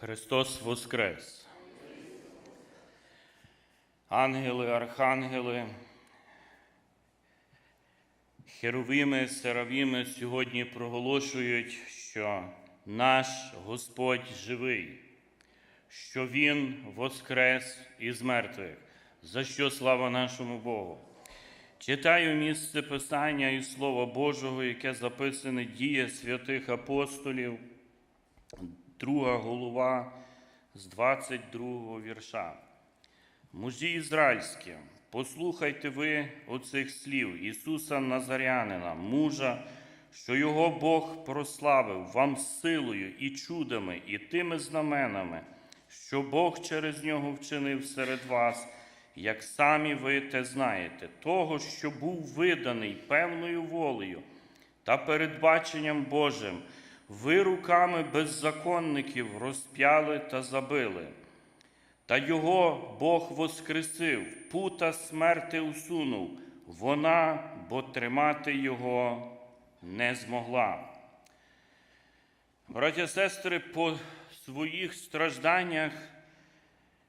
Христос Воскрес! Ангели, архангели, херовими, серавіми сьогодні проголошують, що наш Господь живий, що Він воскрес із мертвих, за що слава нашому Богу. Читаю місце Писання і Слова Божого, яке записане діє святих апостолів, друга голова з 22 вірша. Мужі ізраїльські, послухайте ви оцих слів Ісуса Назарянина, мужа, що його Бог прославив вам силою і чудами, і тими знаменами, що Бог через нього вчинив серед вас, як самі ви те знаєте, того, що був виданий певною волею та передбаченням Божим, ви руками беззаконників розп'яли та забили. Та його Бог воскресив, пута смерти усунув, вона, бо тримати його не змогла. Браття сестри, по своїх стражданнях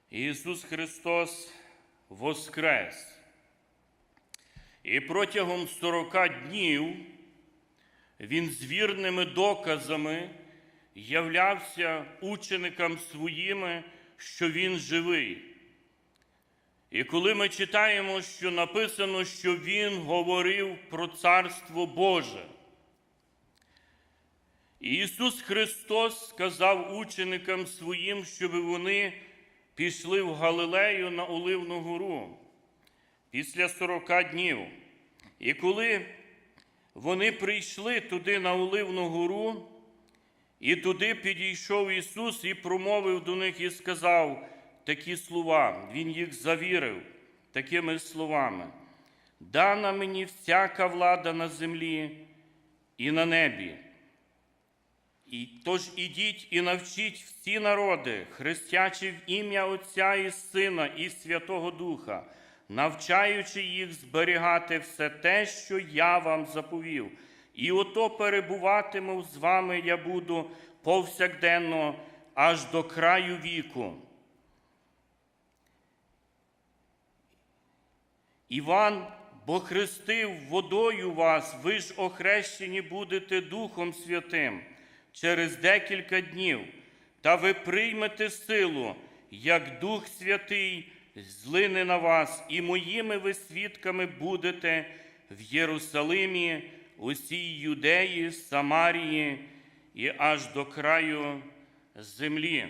Ісус Христос воскрес. І протягом 40 днів Він з вірними доказами являвся ученикам своїми що Він живий. І коли ми читаємо, що написано, що Він говорив про Царство Боже, Ісус Христос сказав ученикам своїм, щоб вони пішли в Галилею на Оливну гору після 40 днів. І коли вони прийшли туди на Оливну гору, і туди підійшов Ісус і промовив до них і сказав такі слова. Він їх завірив такими словами. Дана мені всяка влада на землі і на небі. І, Тож ідіть і навчіть всі народи, хрестячи в ім'я Отця і Сина і Святого Духа, навчаючи їх зберігати все те, що я вам заповів. І ото перебуватиму з вами я буду повсякденно аж до краю віку. Іван, бо хрестив водою вас, ви ж охрещені будете Духом Святим через декілька днів, та ви приймете силу, як Дух Святий злине на вас, і моїми ви свідками будете в Єрусалимі усій Юдеї, Самарії і аж до краю землі.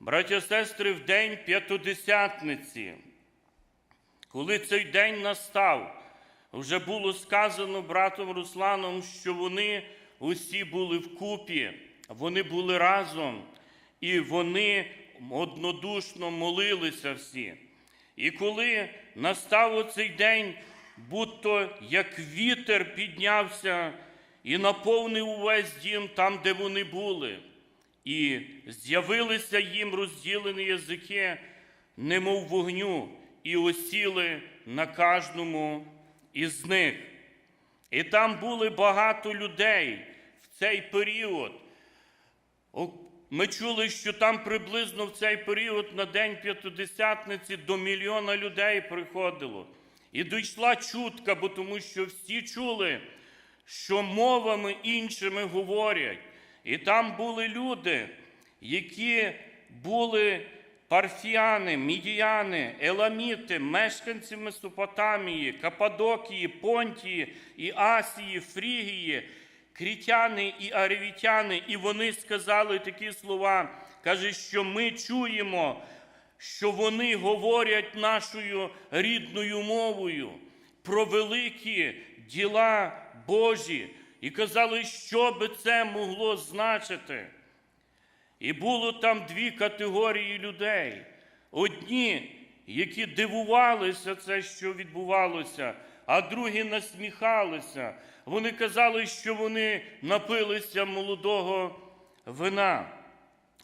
Браття сестри, в день п'ятидесятниці, коли цей день настав, вже було сказано братом Русланом, що вони усі були вкупі, вони були разом, і вони однодушно молилися всі. І коли настав оцей день, будто як вітер піднявся і наповнив увесь дім там, де вони були, і з'явилися їм розділені язики, немов вогню, і осіли на кожному із них. І там були багато людей в цей період. Ми чули, що там приблизно в цей період на День П'ятидесятниці до мільйона людей приходило. І дійшла чутка, бо тому що всі чули, що мовами іншими говорять. І там були люди, які були парфіяни, мідіяни, еламіти, мешканці Месопотамії, Кападокії, Понтії і Асії, Фрігії, крітяни і аревітяни. І вони сказали такі слова. Каже, що ми чуємо що вони говорять нашою рідною мовою про великі діла Божі і казали, що би це могло значити. І було там дві категорії людей. Одні, які дивувалися це, що відбувалося, а другі насміхалися. Вони казали, що вони напилися молодого вина.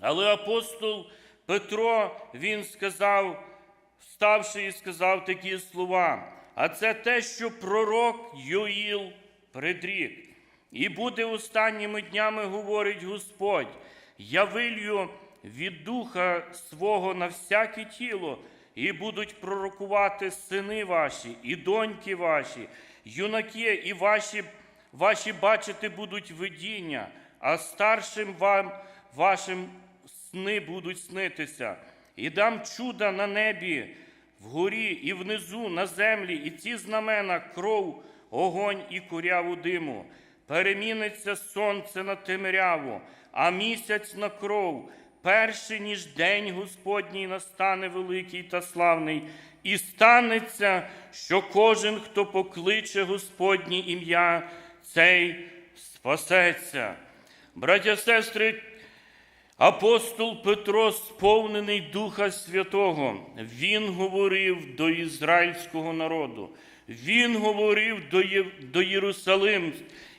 Але апостол Петро він сказав, вставши і сказав такі слова. А це те, що пророк Йоїл предрік. І буде останніми днями, говорить Господь, я вилью від духа свого на всяке тіло, і будуть пророкувати сини ваші, і доньки ваші, юнаки, і ваші, ваші бачити будуть видіння, а старшим вам вашим сни будуть снитися. І дам чуда на небі, вгорі і внизу, на землі, і ці знамена кров, огонь і куряву диму. Переміниться сонце на темряву, а місяць на кров, перше, ніж день Господній настане великий та славний, і станеться, що кожен, хто покличе Господнє ім'я, цей спасеться. Браття, сестри, Апостол Петро, сповнений Духа Святого, він говорив до ізраїльського народу, він говорив до Єрусалим,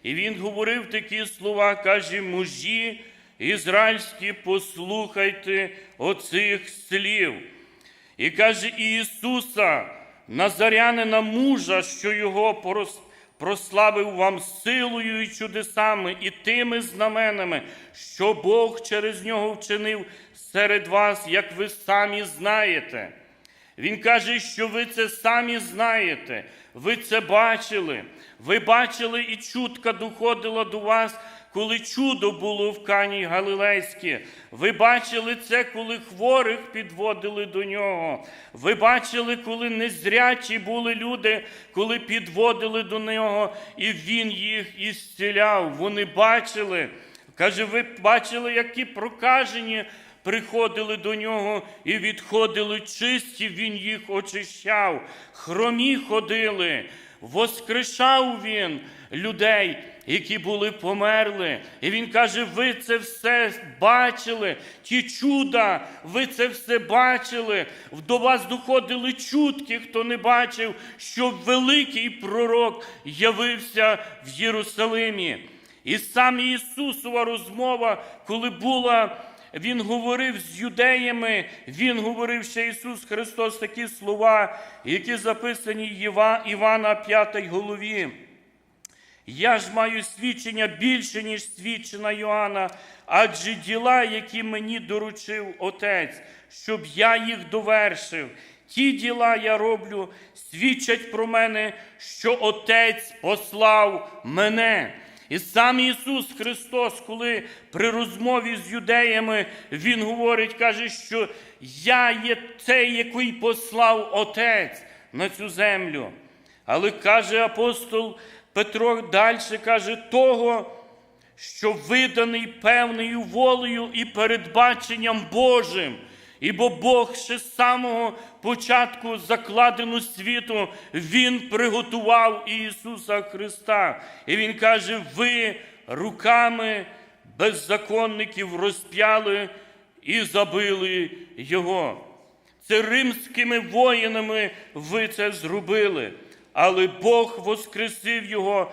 і він говорив такі слова, каже, мужі ізраїльські, послухайте оцих слів. І каже Ісуса, Назарянина мужа, що його прославив вам силою і чудесами, і тими знаменами, що Бог через нього вчинив серед вас, як ви самі знаєте. Він каже, що ви це самі знаєте, ви це бачили. Ви бачили, і чутка доходила до вас, коли чудо було в Кані Галилейській. Ви бачили це, коли хворих підводили до нього. Ви бачили, коли незрячі були люди, коли підводили до нього, і він їх ісціляв. Вони бачили. Каже, ви бачили, які прокажені приходили до нього і відходили чисті, він їх очищав, хромі ходили, воскрешав він людей, які були померли. І він каже: ви це все бачили, ті чуда, ви це все бачили. До вас доходили чутки, хто не бачив, що великий пророк явився в Єрусалимі. І сам Ісусова розмова, коли була, Він говорив з юдеями, Він говорив ще Ісус Христос такі слова, які записані в Єва- Івана 5 голові. Я ж маю свідчення більше, ніж свідчена Йоанна, адже діла, які мені доручив Отець, щоб я їх довершив. Ті діла я роблю, свідчать про мене, що Отець послав мене. І сам Ісус Христос, коли при розмові з юдеями Він говорить, каже, що я є цей, який послав Отець на цю землю. Але каже апостол Петро далі, каже, того, що виданий певною волею і передбаченням Божим. Ібо Бог ще з самого початку закладену світу Він приготував Ісуса Христа. І Він каже: ви руками беззаконників розп'яли і забили Його. Це римськими воїнами ви це зробили, але Бог воскресив його,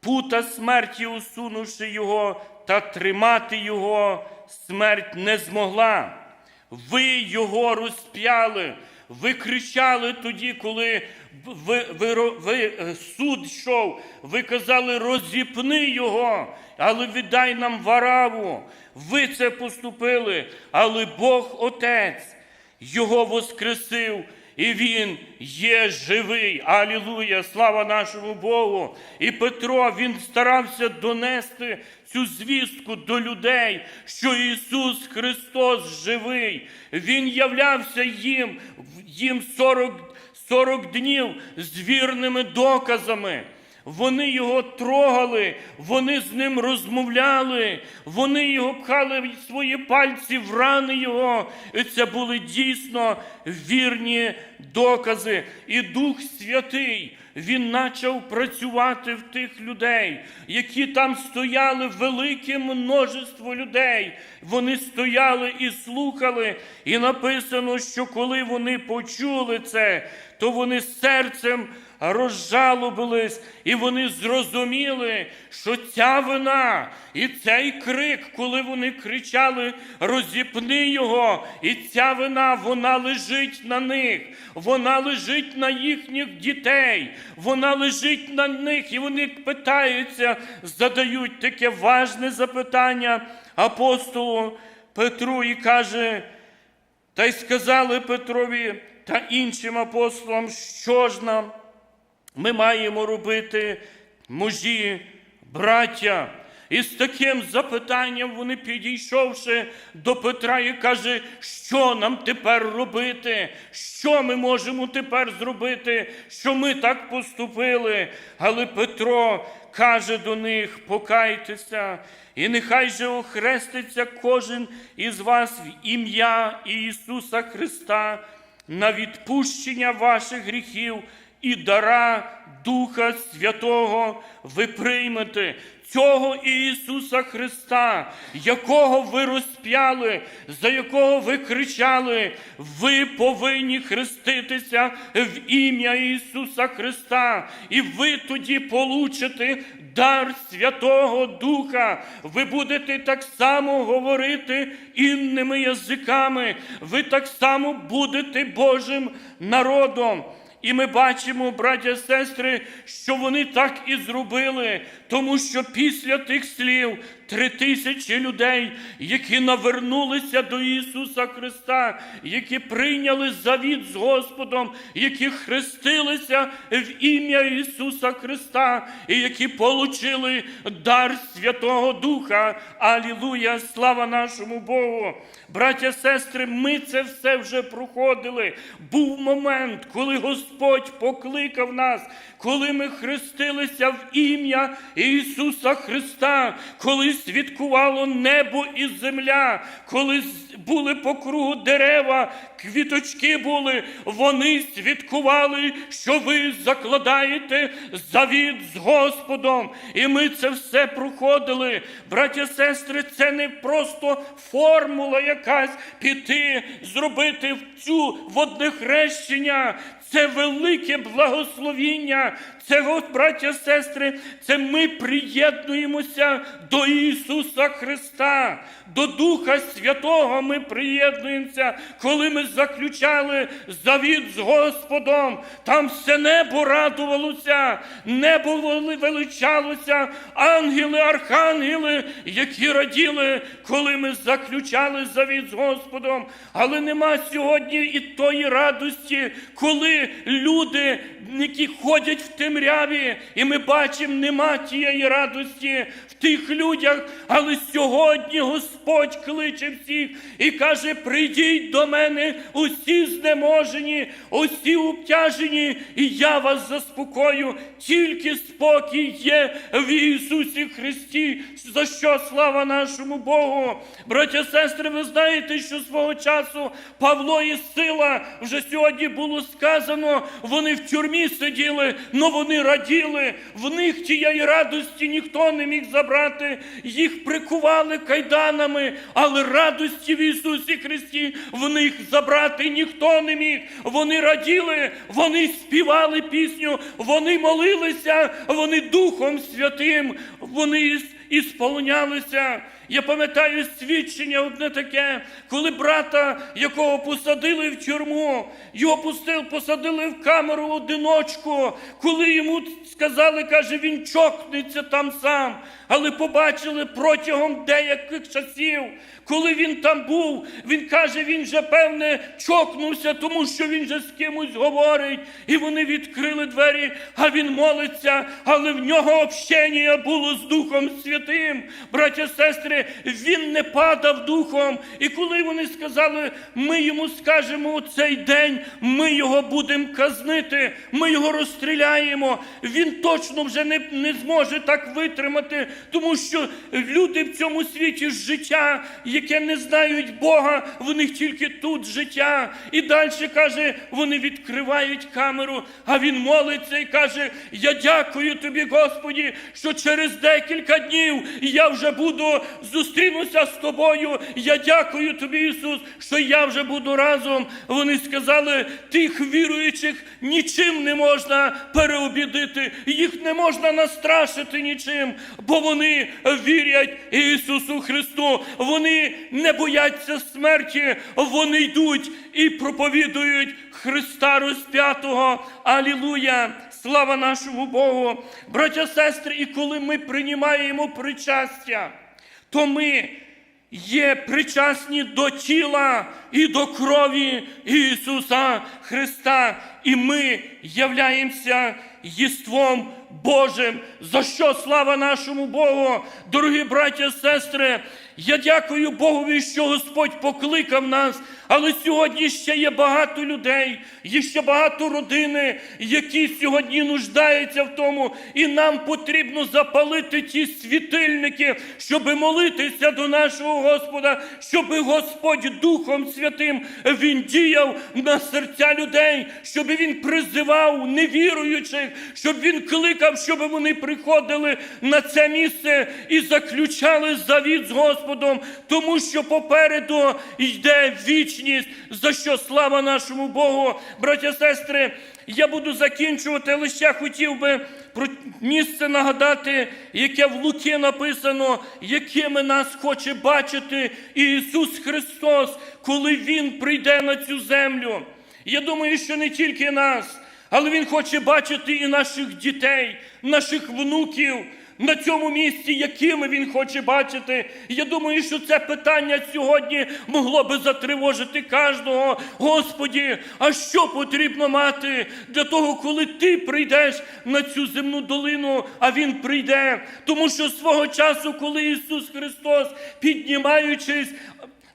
пута смерті усунувши його, та тримати його смерть не змогла. Ви його розп'яли, ви кричали тоді, коли ви, ви, ви, е, суд йшов, ви казали, розіпни його, але віддай нам вараву. Ви це поступили, але Бог Отець його воскресив, і Він є живий. Алілуя! Слава нашому Богу! І Петро він старався донести цю звістку до людей, що Ісус Христос живий. Він являвся їм, їм 40, 40 днів з вірними доказами. Вони його трогали, вони з ним розмовляли, вони його пхали свої пальці в рани його. І це були дійсно вірні докази. І Дух Святий. Він почав працювати в тих людей, які там стояли велике множество людей. Вони стояли і слухали. І написано, що коли вони почули це, то вони серцем розжалобились, і вони зрозуміли, що ця вина і цей крик, коли вони кричали, розіпни його, і ця вина вона лежить на них, вона лежить на їхніх дітей, вона лежить на них, і вони питаються, задають таке важне запитання апостолу Петру і каже, та й сказали Петрові та іншим апостолам, що ж нам ми маємо робити, мужі, браття. І з таким запитанням вони, підійшовши до Петра, і каже, що нам тепер робити? Що ми можемо тепер зробити, що ми так поступили? Але Петро каже до них: покайтеся, і нехай же охреститься кожен із вас в ім'я Ісуса Христа на відпущення ваших гріхів і дара Духа Святого ви приймете. Цього Ісуса Христа, якого ви розп'яли, за якого ви кричали, ви повинні хреститися в ім'я Ісуса Христа, і ви тоді получите дар Святого Духа. Ви будете так само говорити інними язиками, ви так само будете Божим народом. І ми бачимо, браття і сестри, що вони так і зробили, тому що після тих слів три тисячі людей, які навернулися до Ісуса Христа, які прийняли завіт з Господом, які хрестилися в ім'я Ісуса Христа, і які получили дар Святого Духа. Алілуя! Слава нашому Богу! Браття, сестри, ми це все вже проходили. Був момент, коли Господь покликав нас, коли ми хрестилися в ім'я Ісуса Христа, коли свідкувало небо і земля, коли були по кругу дерева, квіточки були, вони свідкували, що ви закладаєте завіт з Господом. І ми це все проходили. Браття, сестри, це не просто формула якась піти, зробити в цю водне хрещення. Це велике благословіння. Це, браття, сестри, це ми приєднуємося до Ісуса Христа, до Духа Святого ми приєднуємося, коли ми заключали завіт з Господом. Там все небо радувалося, небо вели- величалося, ангели, архангели, які раділи, коли ми заключали завіт з Господом. Але нема сьогодні і тої радості, коли люди, які ходять в темряві, і ми бачимо, нема тієї радості в тих людях. Але сьогодні Господь кличе всіх і каже: прийдіть до мене, усі знеможені, усі обтяжені, і я вас заспокою. Тільки спокій є в Ісусі Христі. За що слава нашому Богу. Браття, сестри, ви знаєте, що свого часу Павло і Сила вже сьогодні було сказано, вони в тюрмі сиділи, але вони раділи. В них тієї радості ніхто не міг забрати. Їх прикували кайданами, але радості в Ісусі Христі в них забрати ніхто не міг. Вони раділи, вони співали пісню, вони молилися, вони Духом Святим, вони із- ісполнялися. Я пам'ятаю свідчення одне таке, коли брата, якого посадили в тюрму, його пустив, посадили в камеру одиночку, коли йому сказали, каже, він чокнеться там сам. Але побачили протягом деяких часів, коли він там був, він каже, він вже певне чокнувся, тому що він же з кимось говорить. І вони відкрили двері, а він молиться, але в нього общення було з Духом Святим. Браття, сестри, він не падав духом. І коли вони сказали, ми йому скажемо у цей день, ми його будемо казнити, ми його розстріляємо, він точно вже не, не зможе так витримати, тому що люди в цьому світі життя, яке не знають Бога, в них тільки тут життя. І далі каже, вони відкривають камеру, а він молиться і каже: Я дякую тобі, Господі, що через декілька днів я вже буду зустрінуся з тобою. Я дякую тобі, Ісус, що я вже буду разом. Вони сказали, тих віруючих нічим не можна переобідити, їх не можна настрашити нічим, бо вони вірять Ісусу Христу. Вони не бояться смерті, вони йдуть і проповідують Христа розп'ятого. Алілуя! Слава нашому Богу! Браття, сестри, і коли ми приймаємо причастя, то ми є причасні до тіла і до крові Ісуса Христа, і ми являємося єством Божим. За що слава нашому Богу, дорогі браття, сестри. Я дякую Богові, що Господь покликав нас, але сьогодні ще є багато людей, є ще багато родини, які сьогодні нуждаються в тому, і нам потрібно запалити ті світильники, щоб молитися до нашого Господа, щоб Господь Духом Святим Він діяв на серця людей, щоб Він призивав невіруючих, щоб Він кликав, щоб вони приходили на це місце і заключали завіт з Господом, тому що попереду йде вічність, за що слава нашому Богу, браття, сестри. Я буду закінчувати, ще хотів би про місце нагадати, яке в Луки написано, якими нас хоче бачити Ісус Христос, коли Він прийде на цю землю. Я думаю, що не тільки нас, але Він хоче бачити і наших дітей, наших внуків. На цьому місці, якими він хоче бачити. Я думаю, що це питання сьогодні могло би затривожити кожного. Господі, а що потрібно мати для того, коли ти прийдеш на цю земну долину, а він прийде? Тому що свого часу, коли Ісус Христос, піднімаючись,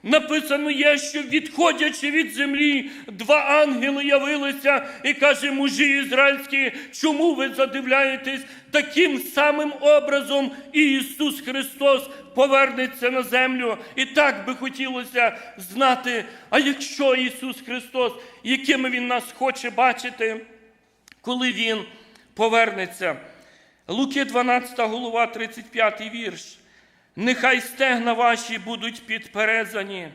Написано є, що відходячи від землі, два ангели явилися і каже, мужі ізраїльські, чому ви задивляєтесь? Таким самим образом і Ісус Христос повернеться на землю. І так би хотілося знати, а якщо Ісус Христос, якими Він нас хоче бачити, коли Він повернеться. Луки 12 голова, 35 вірш. Нехай стегна ваші будуть підперезані,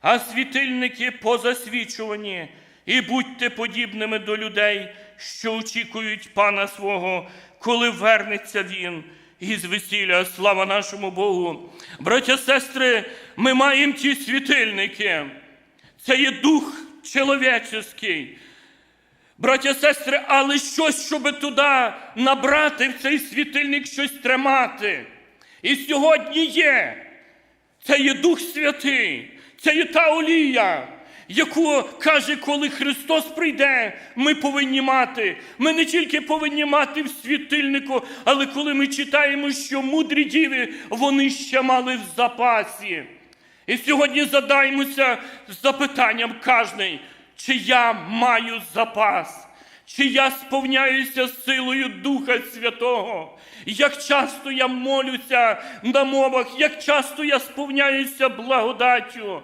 а світильники позасвічувані, і будьте подібними до людей, що очікують пана свого, коли вернеться він із весілля. Слава нашому Богу. Браття, сестри, ми маємо ті світильники. Це є дух чоловіческий. Браття, сестри, але щось, щоб туди набрати в цей світильник, щось тримати. І сьогодні є. Це є Дух Святий, це є та олія, яку каже, коли Христос прийде, ми повинні мати. Ми не тільки повинні мати в світильнику, але коли ми читаємо, що мудрі діви, вони ще мали в запасі. І сьогодні задаймося запитанням кожний, чи я маю запас, чи я сповняюся силою Духа Святого. Як часто я молюся на мовах, як часто я сповняюся благодаттю.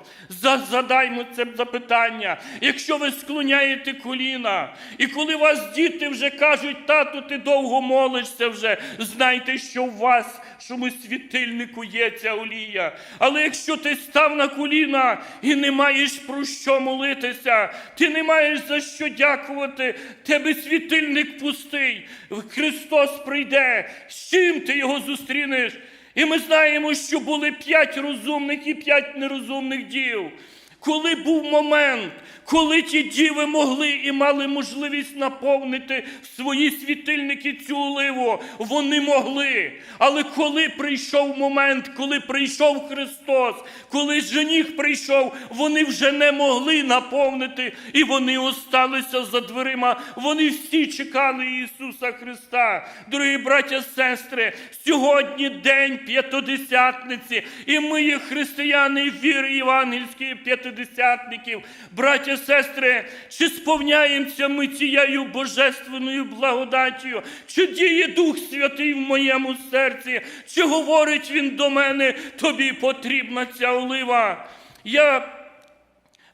Задаймо це запитання. Якщо ви склоняєте коліна, і коли вас діти вже кажуть, тату, ти довго молишся вже, знайте, що у вас, в чому світильнику є ця олія. Але якщо ти став на коліна і не маєш про що молитися, ти не маєш за що дякувати, тебе світильник пустий. Христос прийде. З чим ти його зустрінеш? І ми знаємо, що були п'ять розумних і п'ять нерозумних дів. Коли був момент, коли ті діви могли і мали можливість наповнити свої світильники цю оливу, вони могли. Але коли прийшов момент, коли прийшов Христос, коли жених прийшов, вони вже не могли наповнити, і вони осталися за дверима. Вони всі чекали Ісуса Христа. Дорогі браття, сестри, сьогодні день п'ятидесятниці, і ми є християни віри євангельської п'ятидесятників. Браття, сестри, чи сповняємося ми цією божественною благодаттю? Чи діє Дух Святий в моєму серці? Чи говорить Він до мене, тобі потрібна ця олива? Я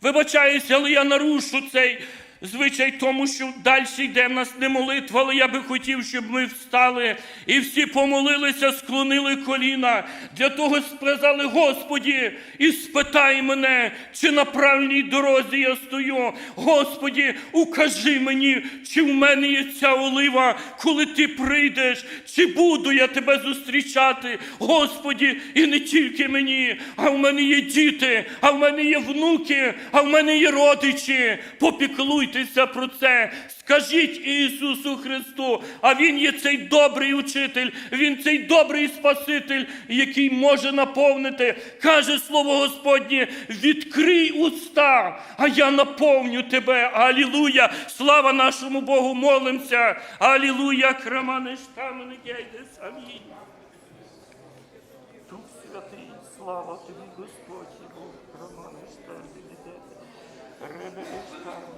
Вибачаюся, але я нарушу цей звичай, тому що далі йде в нас не молитва, але я би хотів, щоб ми встали і всі помолилися, склонили коліна. Для того сказали, Господі, і спитай мене, чи на правильній дорозі я стою. Господі, укажи мені, чи в мене є ця олива, коли ти прийдеш, чи буду я тебе зустрічати. Господі, і не тільки мені, а в мене є діти, а в мене є внуки, а в мене є родичі. Попіклуйтеся про це. Скажіть Ісусу Христу, а Він є цей добрий учитель, Він цей добрий Спаситель, який може наповнити. Каже слово Господнє: відкрий уста, а я наповню тебе. Алілуя! Слава нашому Богу, молимося. Алілуя, крамане штамени гейдес. Амінь. Дух Святий, слава тобі, Господь, Бог, крамане штамени гейдес. Ребе гейдес.